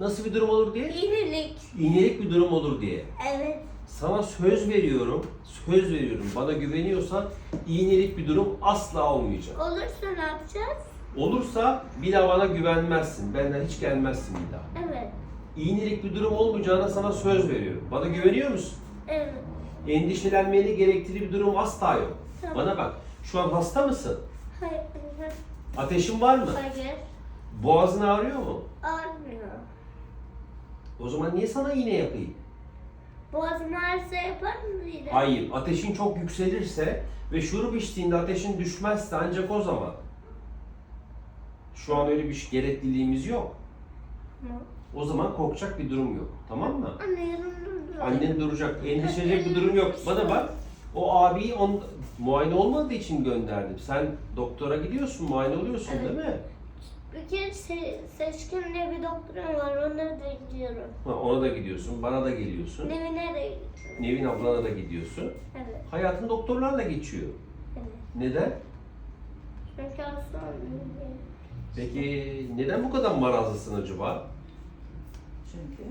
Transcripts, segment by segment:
Nasıl bir durum olur diye? İğnelik. İğnelik bir durum olur diye. Evet. Sana söz veriyorum, söz veriyorum. Bana güveniyorsan iğnelik bir durum asla olmayacak. Olursa ne yapacağız? Olursa bir daha bana güvenmezsin. Benden hiç gelmezsin bir daha. Evet. İğnelik bir durum olmayacağına sana söz veriyorum. Bana güveniyor musun? Evet. Endişelenmeni gerektiği bir durum asla yok. Tamam. Bana bak, şu an hasta mısın? Hayır. Ateşin var mı? Hayır. Boğazın ağrıyor mu? Ağrımıyor. O zaman niye sana iğne yapayım? Boğazın ağrısı yapar mı yine? Hayır, ateşin çok yükselirse ve şurup içtiğinde ateşin düşmezse ancak o zaman. Şu an öyle bir gerekliliğimiz yok. O zaman korkacak bir durum yok. Tamam mı? Anne yanımda. Annen duracak, endişelenecek bir durum yok. Bana bak, o abiyi on, muayene olmadığı için gönderdim. Sen doktora gidiyorsun, muayene oluyorsun Evet. değil mi? Bir kere se seçkin diye bir doktorum var. Onlara da gidiyorum. Ha, ona da gidiyorsun, bana da geliyorsun. Nevine de gidiyorum. Nevin ablana da gidiyorsun. Evet. Hayatın doktorlarla geçiyor. Evet. Neden? Çünkü hasta. Peki neden bu kadar marazlısın acaba? Çünkü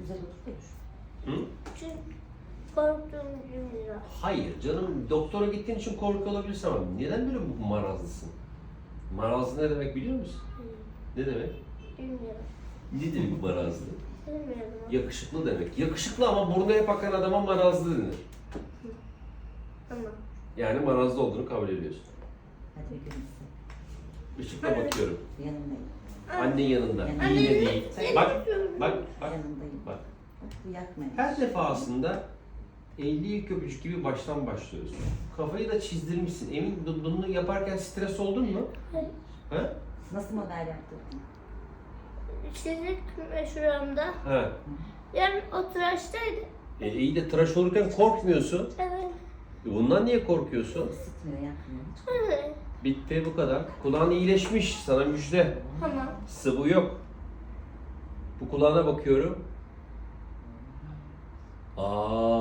güzel oturuyor. Hı? Çünkü korktuğum için biraz. Hayır canım doktora gittiğin için korku olabilirsin ama neden böyle bu marazlısın? Marazlı ne demek biliyor musun? Ne demek? Bilmiyorum. Ne demek marazlı? Bilmiyorum. Yakışıklı demek. Yakışıklı ama burnu hep akan adama marazlı denir. Tamam. Yani marazlı olduğunu kabul ediyorsun. Hadi gülümse. Işıkla bakıyorum. Yanındayım. Annen yanında. Anne, İğne değil. Bak, bak, bak. Yanındayım. Bak. Bak bu yakmayın. Her defasında 50 ilk öpücük gibi baştan başlıyoruz. Kafayı da çizdirmişsin. Emin bu- bunu yaparken stres oldun mu? Hayır. Ha? Nasıl model yaptırdın? Çizik şuramda. Ha. Yani o tıraştaydı. E, iyi de tıraş olurken korkmuyorsun. Evet. E, bundan niye korkuyorsun? Isıtmıyor, yakmıyor. Evet. Bitti bu kadar. Kulağın iyileşmiş. Sana müjde. Tamam. Sıvı yok. Bu kulağına bakıyorum. Aa,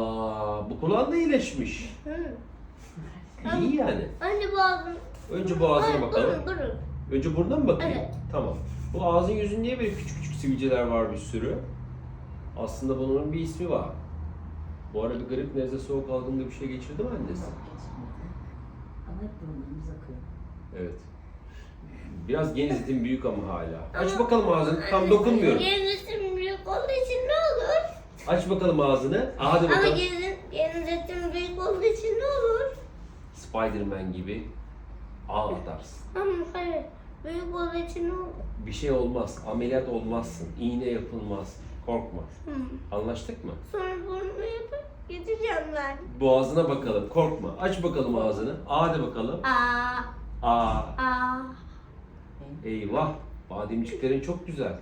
bu kulağın da iyileşmiş. Hı. İyi yani. Anne boğazım. Önce boğazına bakalım. Durun durun. Önce burnuna mı bakayım? Evet. Tamam. Bu ağzın yüzün niye böyle küçük küçük sivilceler var bir sürü? Aslında bunun bir ismi var. Bu ara bir grip, nezle, soğuk algınlığı bir şey geçirdi mi annesi? geçmedi. Ama hep burnumuz akıyor. Evet. Biraz genizitin büyük ama hala. Aç bakalım ağzını. Tam dokunmuyorum. Genizetim büyük olduğu? Aç bakalım ağzını. Hadi Ama bakalım. geniz- genizetim büyük olduğu için ne olur? Spiderman gibi ağ atarsın. Ama hayır. Büyük olduğu için ne olur? Bir şey olmaz. Ameliyat olmazsın. İğne yapılmaz. Korkma. Hı. Anlaştık mı? Sonra burnumu yapıp gideceğim ben. Boğazına bakalım. Korkma. Aç bakalım ağzını. A de bakalım. Aa, A. aa. Eyvah. Bademciklerin çok güzel.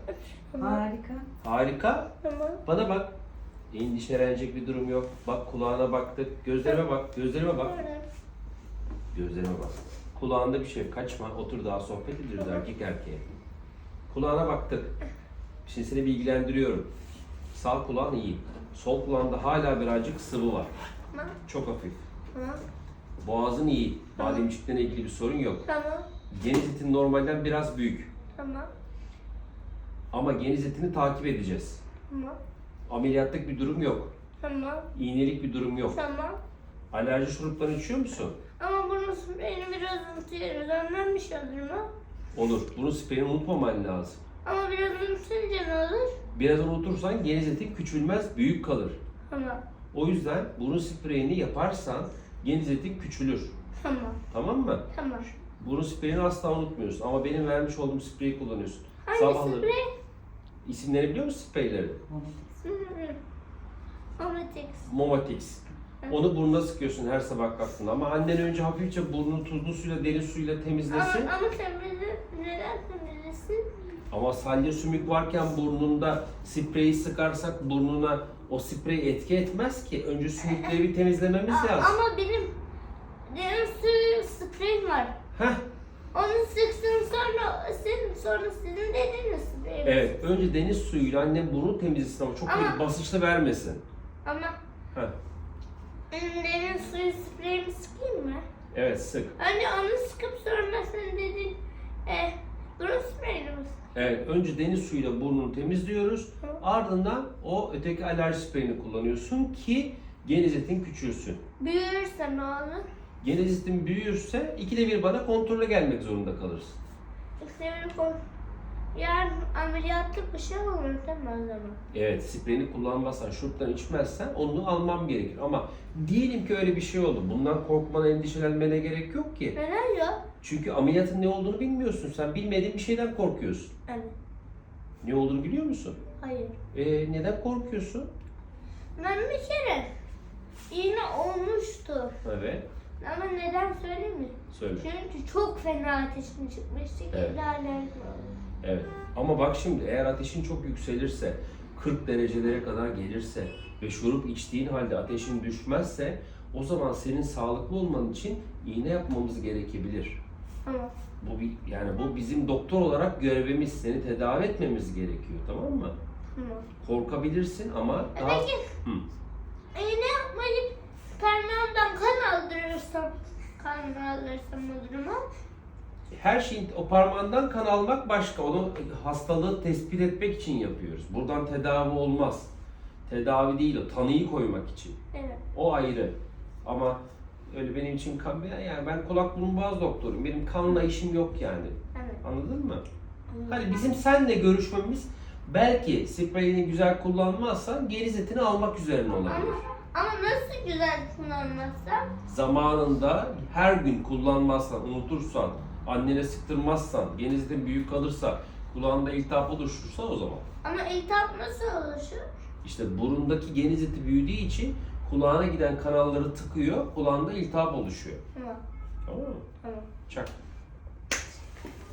Harika. Harika. Tamam. Bana bak. Endişelenecek bir durum yok. Bak kulağına baktık. Gözlerime bak. Gözlerime bak. Gözlerime bak. Kulağında bir şey. Kaçma. Otur daha sohbet ediyoruz erkek erkeğe. Kulağına baktık. Şimdi seni bilgilendiriyorum. Sağ kulağın iyi. Sol kulağında hala birazcık sıvı var. Tamam. Çok hafif. Tamam. Boğazın iyi. Bademciklerine ilgili bir sorun yok. Tamam. Geniz etin normalden biraz büyük. Tamam. Ama geniz etini takip edeceğiz. Tamam. Ameliyatlık bir durum yok. Tamam. İğnelik bir durum yok. Tamam. Alerji şurupları içiyor musun? Ama bunun spreyini biraz unutuyoruz. Ondan bir şey olur mu? Olur. Bunun spreyini unutmaman lazım. Ama biraz unutunca ne olur? Biraz unutursan geniz etin küçülmez, büyük kalır. Tamam. O yüzden burun spreyini yaparsan geniz etin küçülür. Tamam. Tamam mı? Tamam. Burun spreyini asla unutmuyorsun ama benim vermiş olduğum spreyi kullanıyorsun. Hangi Sabahları- sprey? İsimleri biliyor musun spreyleri? Monotex. Amatix. Momatix. Onu burnuna sıkıyorsun her sabah kalktığında ama annen önce hafifçe burnunu tuzlu suyla, derin suyla Ama, temizlesin. ama temizle, neden temizlesin? Ama salya sümük varken burnunda spreyi sıkarsak burnuna o sprey etki etmez ki. Önce sümükleri bir temizlememiz lazım. ama benim derin suyu spreyim var. Heh, Onu sıksın sonra senin sonra sizin dediğiniz sprey. evet. Önce deniz suyuyla annem burnu temizlesin ama çok Ama- böyle basınçlı vermesin. Ama Heh, benim derin suyu spreyimi sıkayım mı? evet sık. Önce onu sıkıp sonra senin dediğin e, burun spreyini mi sıkayım? Evet, önce deniz suyuyla burnunu temizliyoruz. Hı. Ardından o öteki alerji spreyini kullanıyorsun ki genizetin küçülsün. Büyürse ne olur? Genizitin büyürse ikide bir bana kontrole gelmek zorunda kalırsın. Bir konu. Yarın ameliyatlık bir şey olur değil mi o zaman? Evet, spreyini kullanmazsan, şuruptan içmezsen onu almam gerekir. Ama diyelim ki öyle bir şey oldu. Bundan korkmana, endişelenmene gerek yok ki. Neden yok? Çünkü ameliyatın ne olduğunu bilmiyorsun. Sen bilmediğin bir şeyden korkuyorsun. Evet. Ne olduğunu biliyor musun? Hayır. Ee, neden korkuyorsun? Ben bir kere iğne olmuştu. Evet, Ama neden söyleyeyim mi? söyle. Çünkü çok fena ateşim çıkmıştı. Evet. Oldu. Evet. Ama bak şimdi eğer ateşin çok yükselirse, 40 derecelere kadar gelirse ve şurup içtiğin halde ateşin düşmezse o zaman senin sağlıklı olman için iğne yapmamız gerekebilir. Ama Bu bir, yani bu bizim doktor olarak görevimiz. Seni tedavi etmemiz gerekiyor tamam mı? ama. Korkabilirsin ama E daha... Peki Hı. iğne yapmayıp parmağımdan kan aldırırsam kan alırsam olur mu? Her şeyin o parmağından kan almak başka. Onu hastalığı tespit etmek için yapıyoruz. Buradan tedavi olmaz. Tedavi değil o. Tanıyı koymak için. Evet. O ayrı. Ama öyle benim için kan yani ben kulak burun boğaz doktoruyum. Benim kanla işim yok yani. Evet. Anladın mı? Hani bizim seninle görüşmemiz belki spreyini güzel kullanmazsan geriz etini almak üzerine olabilir. Ama, ama nasıl güzel kullanmazsam? Zamanında her gün kullanmazsan, unutursan, annene sıktırmazsan, genizitin büyük kalırsa, kulağında iltihap oluşursa o zaman. Ama iltihap nasıl oluşur? İşte burundaki geniz eti büyüdüğü için kulağına giden kanalları tıkıyor, kulağında iltihap oluşuyor. Tamam. Tamam mı? Tamam. Çak.